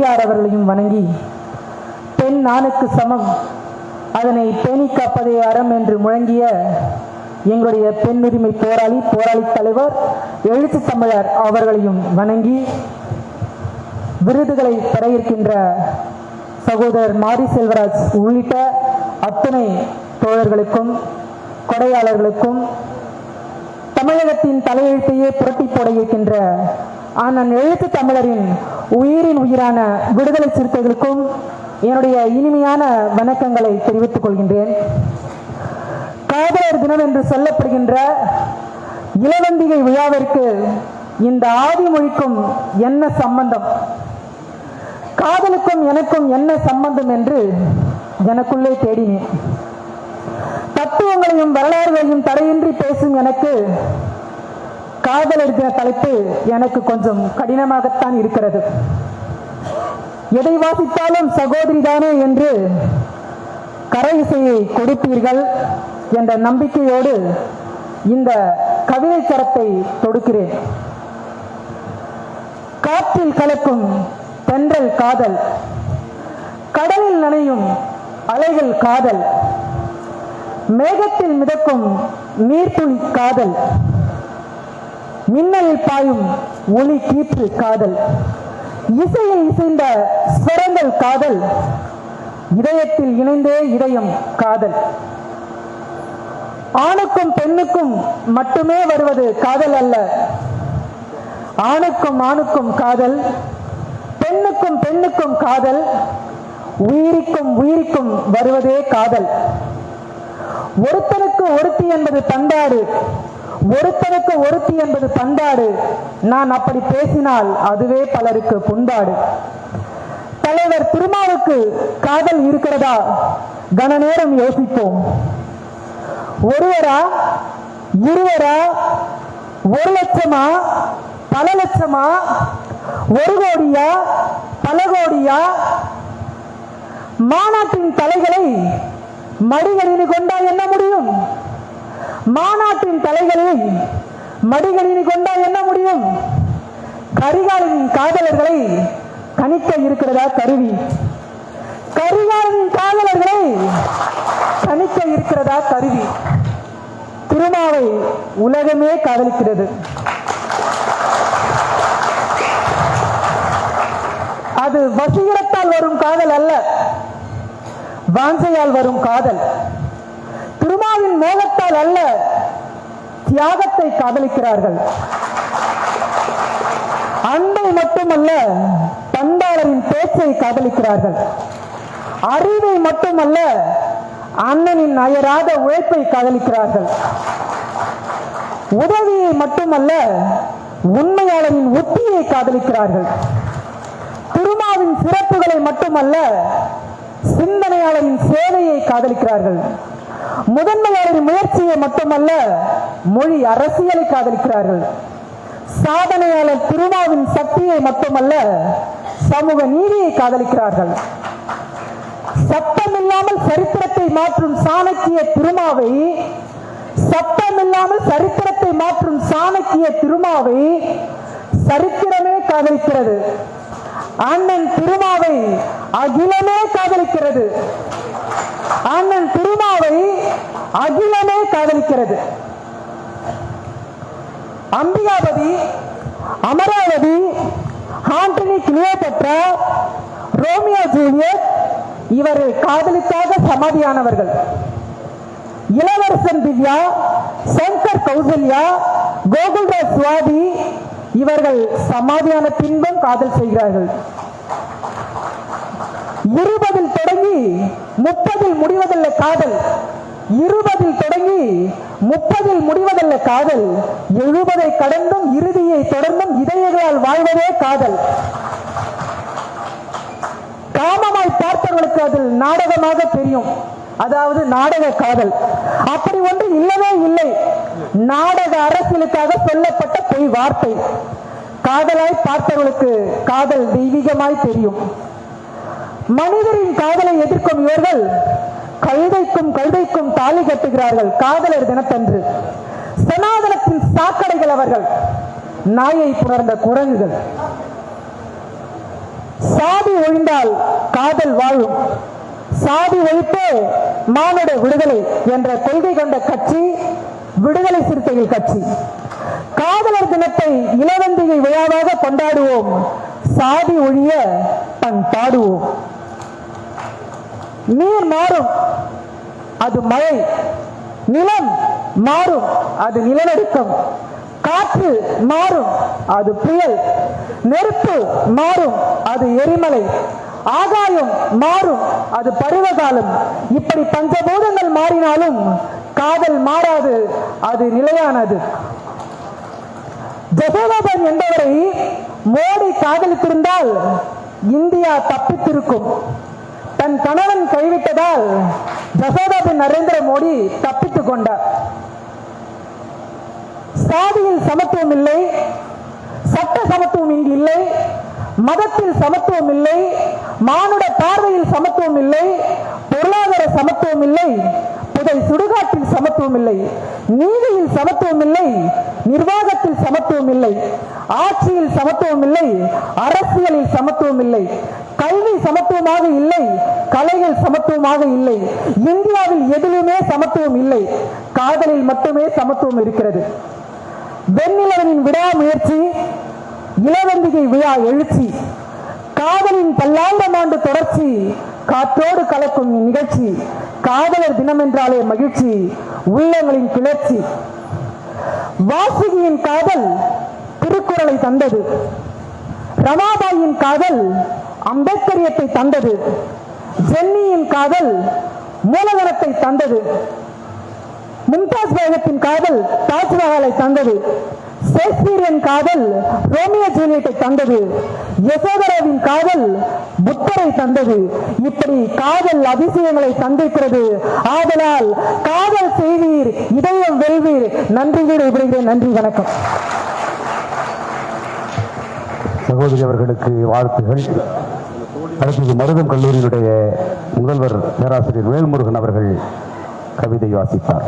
பெரியார் அவர்களையும் வணங்கி பெண் நானுக்கு சமம். அதனை பேணி காப்பதே அறம் என்று முழங்கிய எங்களுடைய பெண் உரிமை போராளி போராளி தலைவர் எழுத்து தமிழர் அவர்களையும் வணங்கி விருதுகளை பெற இருக்கின்ற சகோதரர் மாரி செல்வராஜ் உள்ளிட்ட அத்தனை தோழர்களுக்கும் கொடையாளர்களுக்கும் தமிழகத்தின் தலையெழுத்தையே புரட்டி போட இருக்கின்ற ஆனால் எழுத்து தமிழரின் உயிரின் உயிரான விடுதலை சிறுத்தைகளுக்கும் என்னுடைய இனிமையான வணக்கங்களை தெரிவித்துக் கொள்கின்றேன். காதலர் தினம் என்று சொல்லப்படுகின்ற இளவந்திகை விழாவிற்கு இந்த ஆதி மொழிக்கும் என்ன சம்பந்தம்? காதலுக்கும் எனக்கும் என்ன சம்பந்தம் என்று எனக்குள்ளே தேடினேன். தத்துவங்களையும் வரலாறுகளையும் தடையின்றி பேசும் எனக்கு காதல் தின தலைப்பு எனக்கு கொஞ்சம் கடினமாகத்தான் இருக்கிறது. எதை வாசித்தாலும் சகோதரி தானே என்று கரை இசையை கொடுப்பீர்கள் என்ற நம்பிக்கையோடு இந்த கவிதை சரத்தை தொடுக்கிறேன். காற்றில் கலக்கும் தென்றல் காதல் கடலில் நனையும் அலைகள் காதல் மேகத்தில் மிதக்கும் நீர்த்துளி காதல். மின்னலில் பாயும் ஒளி கீற்று காதல். இசையில் இசைந்த ஸ்வரங்கள் காதல். இதயத்தில் இணைந்தே இதயம் காதல். ஆணுக்கும் பெண்ணுக்கும் மட்டுமே வருவது காதல் அல்ல. ஆணுக்கும் ஆணுக்கும் காதல் பெண்ணுக்கும் பெண்ணுக்கும் காதல் உயிரிக்கும் உயிரிக்கும் வருவதே காதல். ஒருத்தனுக்கு ஒருத்தி என்பது பண்பாடு. ஒருத்தனுக்கு ஒருத்தி என்பது பண்பாடு. நான் அப்படி பேசினால் அதுவே பலருக்கு புண்பாடு. தலைவர் திருமாவுக்கு காதல் இருக்கிறதா? கன நேரம் யோசிப்போம். ஒருவரா இருவரா ஒரு லட்சமா பல லட்சமா ஒரு கோடியா பல கோடியா? மாநாட்டின் தலைகளை மடிகளில் கொண்டா என்ன முடியும்? மாநாட்டின் தலைகளில் மடிகளினு கொண்டால் என்ன முடியும்? கரிகாலின் காதலர்களை கணிக்க இருக்கிறதா கருவி? கரிகாலின் காதலர்களை கணிக்க இருக்கிறதா கருவி? திருமாவை உலகமே காதலிக்கிறது. அது வசீகரத்தால் வரும் காதல் அல்ல வாஞ்சையால் வரும் காதல். திருமாவின் மோகத்தால் அல்ல தியாகத்தை காதலிக்கிறார்கள். அன்பை மட்டுமல்ல பண்பாளரின் பேச்சை காதலிக்கிறார்கள். அறிவை மட்டுமல்ல அண்ணனின் அயராத உழைப்பை காதலிக்கிறார்கள். உதவியை மட்டுமல்ல உண்மையாளரின் உத்தியை காதலிக்கிறார்கள். திருமாவின் சிறப்புகளை மட்டுமல்ல சிந்தனையாளரின் சேவையை காதலிக்கிறார்கள். முதன்மையாளரின் முயற்சியை மட்டுமல்ல மொழி அரசியலை காதலிக்கிறார்கள். சாதனையாளர் திருமாவின் சக்தியை மட்டுமல்ல சமூக நீதியை காதலிக்கிறார்கள். சட்டமில்லாமல் சரித்திரத்தை மாற்றும் சாணக்கிய திருமாவை சட்டமில்லாமல் சரித்திரத்தை மாற்றும் சாணக்கிய திருமாவை சரித்திரமே காதலிக்கிறது. அண்ணன் திருமாவை அகிலமே காதலிக்கிறது. அண்ணன் திருமாவை அகிலமே காதலிக்கிறது. Ambikapathi Amaravathi Antony Cleopatra Romeo Juliet இவர்கள் காதலுக்காக சமாதியானவர்கள். இளவரசன் திவ்யா சங்கர் கௌசல்யா கோகுல்ராஜ் சுவாதி இவர்கள் சமாதியான பின்பும் காதல் செய்கிறார்கள். இருபதில் தொடங்கி முப்பதில் முடிவதில்லை காதல் இருபது முப்பதில் முடிவதல்ல காதல். எழுபதை கடந்தும் இறுதியை தொடர்ந்தும் இதயங்களால் வாழ்வதே காதல். காமமாய் பார்த்தவர்களுக்கு அதில் நாடகமாக தெரியும். அதாவது நாடக காதல். அப்படி ஒன்று இல்லவே இல்லை. நாடக அரசியலுக்காக சொல்லப்பட்ட பொய் வார்த்தை. காதலாய் பார்த்தவர்களுக்கு காதல் தெய்வீகமாய் தெரியும். மனிதரின் காதலை எதிர்க்கும் இவர்கள் கழுதைக்கும் கழுதைக்கும் தாலி கட்டுகிறார்கள். காதலர் தினத்தன்று. சனாதனத்தின் சாக்கடைகள் அவர்கள். நாயை புணர்ந்த குரங்குகள். சாதி ஒழிந்தால் காதல் வாழும். சாதி ஒழிப்பே மானுட விடுதலை என்ற கொள்கை கொண்ட கட்சி விடுதலை சிறுத்தைகள் கட்சி. காதலர் தினத்தை இளவந்திகை விழாவாக கொண்டாடுவோம். சாதி ஒழிய பண் பாடுவோம் நீர் மாறும். அது மழை. நிலம் மாறும். அது நிலநடுக்கம். காற்று மாறும். அது புயல். நெருப்பு மாறும். அது எரிமலை. ஆகாயம் மாறும். அது பருவகாலம். இப்படி பஞ்சபூதங்கள் மாறினாலும் காதல் மாறாது. அது நிலையானது. ஜசோதாபன் என்பவரை மோடி காதலித்திருந்தால் இந்தியா தப்பித்திருக்கும். தன் கணவன் கைவிட்டதால் ஜசோதாபன் நரேந்திர மோடி தப்பித்துக் கொண்டார். சாதியில் சமத்துவம் இல்லை சட்ட சமத்துவம் இங்கு இல்லை மதத்தில் சமத்துவம் இல்லை மானுட பார்வையில் சமத்துவம் இல்லை பொருளாதார சமத்துவம் இல்லை புதை சுடுகாட்டில் சமத்துவம் இல்லை நீதியில் சமத்துவம் இல்லை நிர்வாகத்தில் சமத்துவம் இல்லை ஆட்சியில் சமத்துவம் இல்லை அரசியலில் சமத்துவம் இல்லை சமத்துவமாக இல்லை. கலையில் சமத்துவமாக இல்லை. இந்தியாவில் எதிலுமே சமத்துவம் இல்லை. காதலில் மட்டுமே சமத்துவம் இருக்கிறது. வெண்ணிலவனின் விடாமுயற்சி இளவந்திகை விழா எழுச்சி காதலின் பல்லாயிரம் ஆண்டு தொடர்ச்சி காற்றோடு கலக்கும் இந்நிகழ்ச்சி காதலர் தினம் என்றாலே மகிழ்ச்சி உள்ளங்களின் கிளர்ச்சி. வாசுகியின் காதல் திருக்குறளை தந்தது. ரமாபாயின் காதல் அம்பேத்கரியத்தை தந்தது. ஜென்னியின் காதல் மூலதனத்தை தந்தது. மும்தாஸ் பேகத்தின் காதல் தாஜ்மஹாலை தந்தது. ஷேக்ஸ்பியரின் காதல் ரோமியோ ஜூலியட்டை தந்தது. யசோதராவின் காதல் புத்தரை தந்தது. இப்படி காதல் அதிசயங்களை தந்திருக்கிறது. ஆதலால் காதல் செய்வீர் இதயம் வெல்வீர். நன்றி வீடு நன்றி வணக்கம். சகோதரி அவர்களுக்கு வாழ்த்துகள். அடுத்தது மருதம் கல்லூரியினுடைய முதல்வர் பேராசிரியர் வேல்முருகன் அவர்கள் கவிதை வாசித்தார்.